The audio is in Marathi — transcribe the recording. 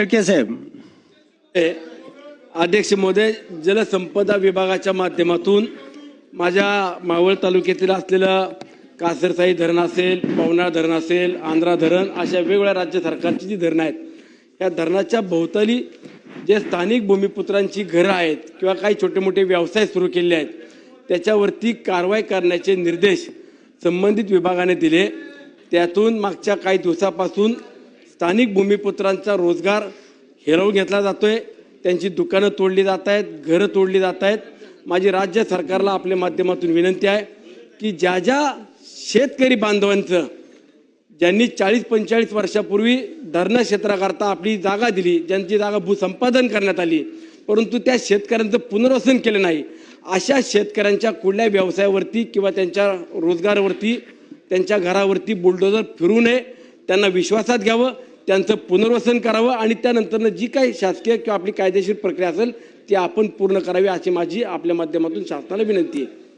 शेळके साहेब? ए, अध्यक्ष महोदय जलसंपदा विभागाच्या माध्यमातून माझ्या मावळ तालुक्यातील असलेलं कासरसाई धरण असेल पवनार धरण असेल आंध्रा धरण अशा वेगवेगळ्या राज्य सरकारची जी धरणं आहेत या धरणाच्या भोवताली जे स्थानिक भूमिपुत्रांची घरं आहेत किंवा काही छोटे मोठे व्यवसाय सुरू केले आहेत त्याच्यावरती कारवाई करण्याचे निर्देश संबंधित विभागाने दिले. त्यातून मागच्या काही दिवसापासून स्थानिक भूमिपुत्रांचा रोजगार हिरावून घेतला जातो आहे त्यांची दुकानं तोडली जात आहेत घरं तोडली जात आहेत. माझी राज्य सरकारला आपल्या माध्यमातून विनंती आहे की ज्या ज्या शेतकरी बांधवांचं ज्यांनी चाळीस पंचेचाळीस वर्षापूर्वी धरणं क्षेत्राकरता आपली जागा दिली ज्यांची जागा भूसंपादन करण्यात आली परंतु त्या शेतकऱ्यांचं पुनर्वसन केलं नाही अशा शेतकऱ्यांच्या कुठल्या व्यवसायावरती किंवा त्यांच्या रोजगारावरती त्यांच्या घरावरती बुलडोजर फिरू नये त्यांना विश्वासात घ्यावं. त्यांचं पुनर्वसन करावं आणि त्यानंतरनं जी काही शासकीय किंवा आपली कायदेशीर प्रक्रिया असेल ती आपण पूर्ण करावी अशी माझी आपल्या माध्यमातून शासनाला विनंती आहे.